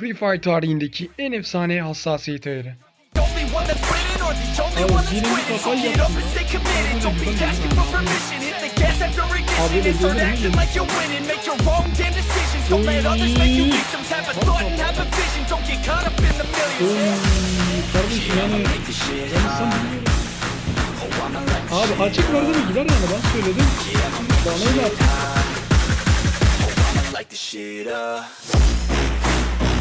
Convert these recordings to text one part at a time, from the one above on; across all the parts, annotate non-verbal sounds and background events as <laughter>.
Free Fire tarihindeki en efsane hassasiyet ayarı. Abi yaptın. Oh, açık verdi mi gider yani ben söyledim. Bana öyle at.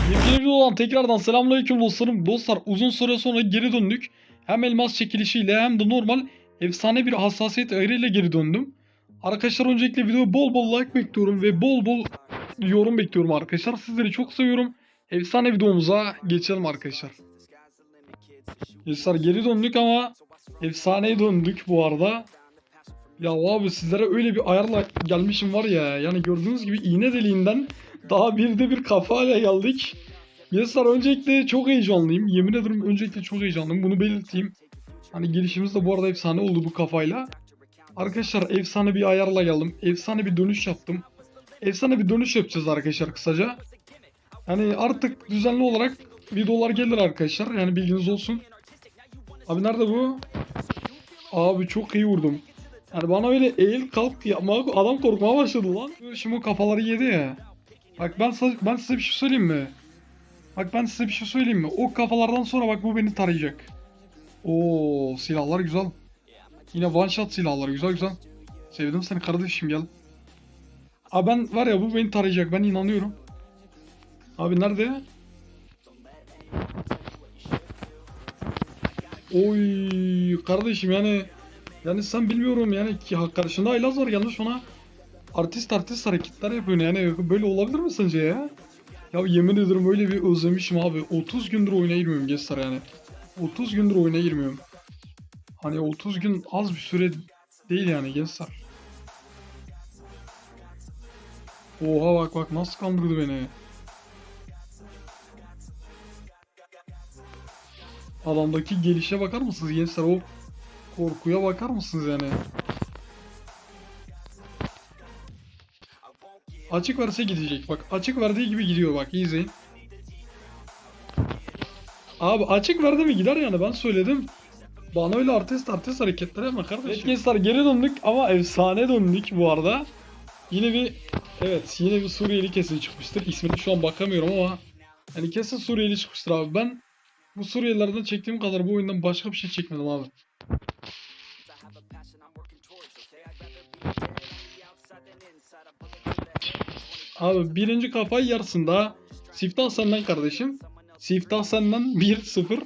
Bir olan tekrardan selamünaleyküm dostlarım. Dostlar uzun süre sonra geri döndük. Hem elmas çekilişiyle hem de normal efsane bir hassasiyet ayarıyla geri döndüm. Arkadaşlar öncelikle videoya bol bol like bekliyorum ve bol bol yorum bekliyorum arkadaşlar. Sizleri çok seviyorum. Efsane videomuza geçelim arkadaşlar. Dostlar geri döndük ama efsaneye döndük bu arada. Ya abi sizlere öyle bir ayarla gelmişim var ya. Yani gördüğünüz gibi iğne deliğinden daha bir de bir kafayla geldik. Dostlar öncelikle çok heyecanlıyım. Yemin ederim öncelikle çok heyecanlıyım. Bunu belirteyim. Hani girişimiz de bu arada efsane oldu bu kafayla. Arkadaşlar efsane bir ayarla geldim. Efsane bir dönüş yaptım. Efsane bir dönüş yapacağız arkadaşlar kısaca. Yani artık düzenli olarak videolar gelir arkadaşlar. Yani bilginiz olsun. Abi nerede bu? Abi çok iyi vurdum. Yani bana öyle eğil kalk yapma adam korkmaya başladı lan. Şimdi o kafaları yedi ya. Bak ben, ben size bir şey söyleyeyim mi? Bak ben size bir şey söyleyeyim mi? O kafalardan sonra bak bu beni tarayacak. Oo silahlar güzel. Yine one shot silahlar güzel güzel. Sevdim seni kardeşim gel. Abi ben var ya bu beni tarayacak ben inanıyorum. Abi nerede? Oy kardeşim yani yani sen bilmiyorum yani ki karşında Aylaz var yanlış ona artist artist hareketler yapıyor yani. Böyle olabilir mi sence ya? Ya yemin ederim öyle bir özlemişim abi. 30 gündür oyuna girmiyorum Gestar yani. 30 gündür oyuna girmiyorum. Hani 30 gün az bir süre değil yani Gestar Oha bak bak nasıl kandırdı beni. Adamdaki gelişe bakar mısınız gençler? O korkuya bakar mısınız yani? Açık verse gidecek. Bak açık verdiği gibi gidiyor bak iyi izleyin. Abi açık verdi mi gider yani ben söyledim. Bana öyle artist artist hareketler yapma kardeşim. Evet gençler geri döndük ama efsane döndük bu arada. Yine bir evet yine bir Suriyeli kesin çıkmıştır. İsmini şu an bakamıyorum ama yani kesin Suriyeli çıkmıştır abi. Ben bu Suriyelilerden çektiğim kadar bu oyundan başka bir şey çekmedim abi. Abi birinci kafayı yarısında Siftah senden kardeşim. Siftah senden 1-0.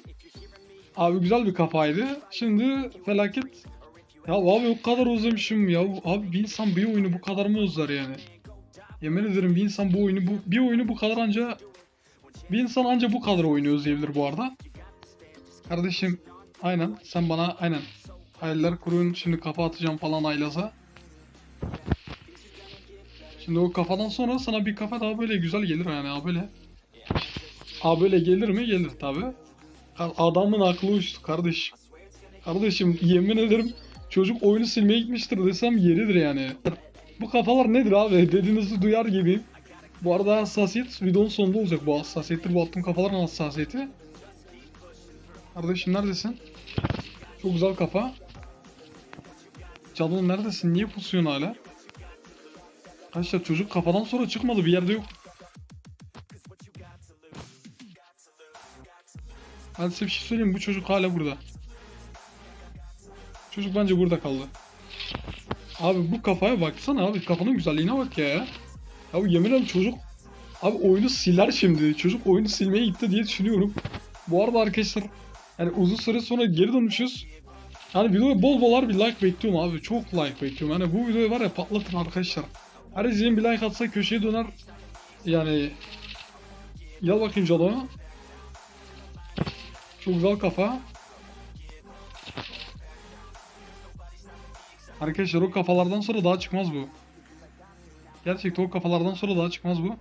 Abi güzel bir kafaydı. Şimdi felaket. Ya abi o kadar özlemişim ya. Abi bir insan bir oyunu bu kadar mı özler yani? Yemin ederim bir insan bu oyunu bu bir oyunu bu kadar anca bir insan anca bu kadar oyunu özleyebilir bu arada. Kardeşim aynen sen bana aynen hayaller kurun şimdi kafa atacağım falan Aylaz'a. Şimdi o kafadan sonra sana bir kafa daha böyle güzel gelir yani abi böyle. Abi böyle gelir mi? Gelir tabi. Adamın aklı uçtu kardeşim. Kardeşim yemin ederim çocuk oyunu silmeye gitmiştir desem yeridir yani. Bu kafalar nedir abi <laughs> dediğinizi duyar gibi. Bu arada hassasiyet videonun sonunda olacak bu hassasiyettir bu attığım kafaların hassasiyeti. Kardeşim neredesin? Çok güzel kafa. Canım neredesin? Niye pusuyorsun hala? Arkadaşlar çocuk kafadan sonra çıkmadı bir yerde yok. Ben size bir şey söyleyeyim bu çocuk hala burada. Çocuk bence burada kaldı. Abi bu kafaya baksana abi kafanın güzelliğine bak ya. Bu yemin ederim çocuk abi oyunu siler şimdi. Çocuk oyunu silmeye gitti diye düşünüyorum. Bu arada arkadaşlar yani uzun süre sonra geri dönmüşüz. Hani videoya bol bol bir like bekliyorum abi. Çok like bekliyorum. Yani bu videoyu var ya patlatın arkadaşlar. İzleyen bir like atsa köşeye döner. Yani Gel bakayım Calo. Çok güzel kafa. Arkadaşlar o kafalardan sonra daha çıkmaz bu. Gerçekten o kafalardan sonra daha çıkmaz bu.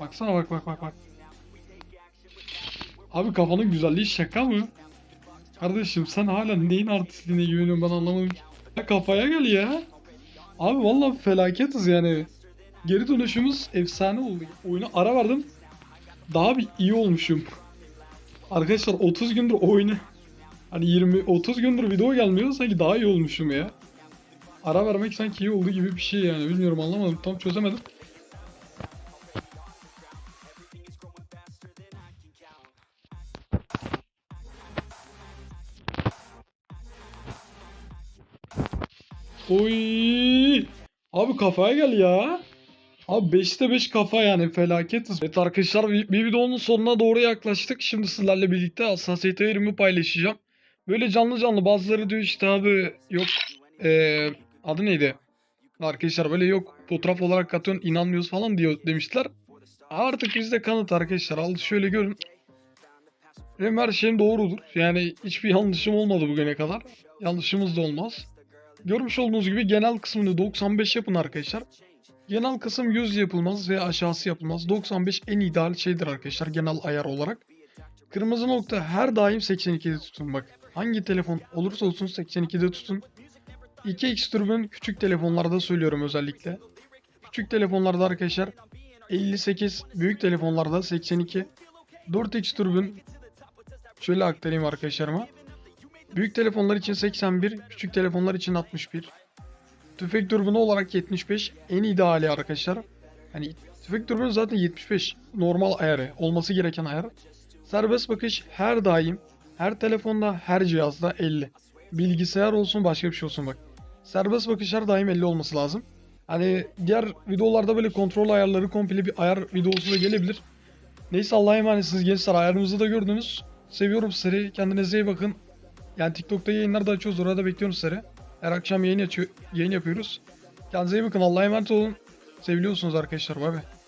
Baksana bak bak bak bak. Abi kafanın güzelliği şaka mı? Kardeşim sen hala neyin artistliğine güveniyorsun ben anlamadım. Ya kafaya gel ya. Abi vallahi felaketiz yani. Geri dönüşümüz efsane oldu. Oyuna ara verdim. daha bir iyi olmuşum. Arkadaşlar 30 gündür oyunu hani 20 30 gündür video gelmiyor sanki daha iyi olmuşum ya. Ara vermek sanki iyi oldu gibi bir şey yani bilmiyorum anlamadım tam çözemedim. Oy! Abi kafaya gel ya. Abi 5'te 5 kafa yani felaketiz. Evet arkadaşlar bir, videonun sonuna doğru yaklaştık. Şimdi sizlerle birlikte hassasiyet ayarımı paylaşacağım. Böyle canlı canlı bazıları diyor işte abi yok eee adı neydi? Arkadaşlar böyle yok fotoğraf olarak atıyorsun inanmıyoruz falan diyor demişler. Artık bizde kanıt arkadaşlar al şöyle görün. Benim her şeyim doğrudur. Yani hiçbir yanlışım olmadı bugüne kadar. Yanlışımız da olmaz. Görmüş olduğunuz gibi genel kısmını 95 yapın arkadaşlar. Genel kısım 100 yapılmaz ve aşağısı yapılmaz. 95 en ideal şeydir arkadaşlar genel ayar olarak. Kırmızı nokta her daim 82'de tutun bak. Hangi telefon olursa olsun 82'de tutun. 2x türbün küçük telefonlarda söylüyorum özellikle. Küçük telefonlarda arkadaşlar 58, büyük telefonlarda 82. 4x türbün şöyle aktarayım arkadaşlarıma. Büyük telefonlar için 81, küçük telefonlar için 61. Tüfek dürbünü olarak 75 en ideali arkadaşlar. Hani tüfek dürbünü zaten 75 normal ayarı olması gereken ayar. Serbest bakış her daim her telefonda her cihazda 50. Bilgisayar olsun başka bir şey olsun bak. Serbest bakış her daim 50 olması lazım. Hani diğer videolarda böyle kontrol ayarları komple bir ayar videosu da gelebilir. Neyse Allah'a emanetsiniz gençler ayarınızı da gördünüz. Seviyorum sizleri kendinize iyi bakın. Yani TikTok'ta yayınlar da açıyoruz orada bekliyoruz sizleri. Her akşam yayın, açıyor, yayın yapıyoruz. Kendinize iyi bakın Allah'a emanet olun. Seviliyorsunuz arkadaşlar bay bay.